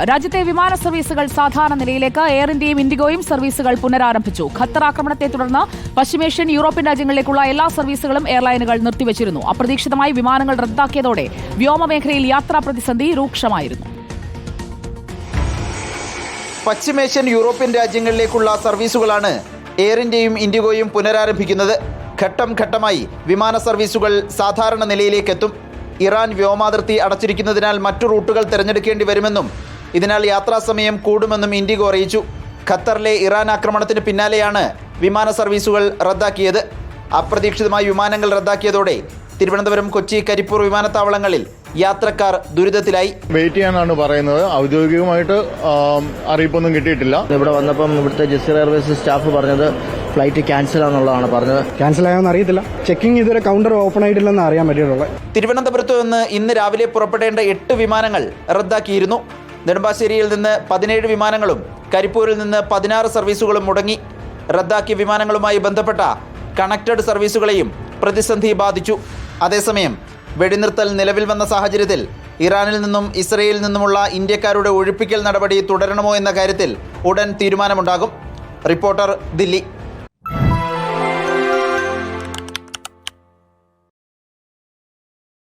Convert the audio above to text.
രാജ്യത്തെ വിമാന സർവീസുകൾ സാധാരണ നിലയിലേക്ക് എയർ ഇന്ത്യയും ഇൻഡിഗോയും സർവീസുകൾ പുനരാരംഭിച്ചു. ഖത്തർ ആക്രമണത്തെ തുടർന്ന് പശ്ചിമേഷ്യൻ യൂറോപ്യൻ രാജ്യങ്ങളിലേക്കുള്ള എല്ലാ സർവീസുകളും എയർലൈനുകൾ നിർത്തിവച്ചിരുന്നു. അപ്രതീക്ഷിതമായി വിമാനങ്ങൾ റദ്ദാക്കിയതോടെ വ്യോമമേഖലയിൽ യാത്രാ പ്രതിസന്ധി രൂക്ഷമായിരുന്നു. പശ്ചിമേഷ്യൻ യൂറോപ്യൻ രാജ്യങ്ങളിലേക്കുള്ള സർവീസുകളാണ് എയർ ഇന്ത്യയും ഇൻഡിഗോയും പുനരാരംഭിക്കുന്നത്. ഘട്ടം ഘട്ടമായി വിമാന സർവീസുകൾ സാധാരണ നിലയിലേക്കെത്തും. ഇറാൻ വ്യോമാതിർത്തി അടച്ചിരിക്കുന്നതിനാൽ മറ്റു റൂട്ടുകൾ തിരഞ്ഞെടുക്കേണ്ടി വരുമെന്നും ഇതിനാൽ യാത്രാസമയം കൂടുമെന്നും ഇൻഡിഗോ അറിയിച്ചു. ഖത്തറിലെ ഇറാൻ ആക്രമണത്തിന് പിന്നാലെയാണ് വിമാന സർവീസുകൾ റദ്ദാക്കിയത്. അപ്രതീക്ഷിതമായി വിമാനങ്ങൾ റദ്ദാക്കിയതോടെ തിരുവനന്തപുരം കൊച്ചി കരിപ്പൂർ വിമാനത്താവളങ്ങളിൽ യാത്രക്കാർ ദുരിതത്തിലായി. വെയിറ്റ് ചെയ്യാനാണ് പറയുന്നത്. ഔദ്യോഗികമായിട്ട് അറിയിപ്പൊന്നും കിട്ടിയിട്ടില്ല. ഇവിടെ വന്നപ്പം ഇവിടുത്തെ ജസ്റ്റ് എയർവേസ് സ്റ്റാഫ് പറഞ്ഞത് ഫ്ലൈറ്റ് ക്യാൻസൽ ആണെന്നുള്ളതാണ് പറഞ്ഞത്. ക്യാൻസൽ ആയോന്ന് അറിയത്തില്ല. ചെക്കിംഗ് ഇതുവരെ കൗണ്ടർ ഓപ്പൺ ആയിട്ടില്ലെന്ന് അറിയാൻ പറ്റിയിട്ടുള്ളത്. തിരുവനന്തപുരത്ത് നിന്ന് ഇന്ന് രാവിലെ പുറപ്പെടേണ്ട എട്ട് വിമാനങ്ങൾ റദ്ദാക്കിയിരുന്നു. നെടുമ്പാശ്ശേരിയിൽ നിന്ന് പതിനേഴ് വിമാനങ്ങളും കരിപ്പൂരിൽ നിന്ന് പതിനാറ് സർവീസുകളും മുടങ്ങി. റദ്ദാക്കിയ വിമാനങ്ങളുമായി ബന്ധപ്പെട്ട കണക്റ്റഡ് സർവീസുകളെയും പ്രതിസന്ധി ബാധിച്ചു. അതേസമയം വെടിനിർത്തൽ നിലവിൽ വന്ന സാഹചര്യത്തിൽ ഇറാനിൽ നിന്നും ഇസ്രയേലിൽ നിന്നുമുള്ള ഇന്ത്യക്കാരുടെ ഒഴിപ്പിക്കൽ നടപടി തുടരണമോ എന്ന കാര്യത്തിൽ ഉടൻ തീരുമാനമുണ്ടാകും. റിപ്പോർട്ടർ ദില്ലി.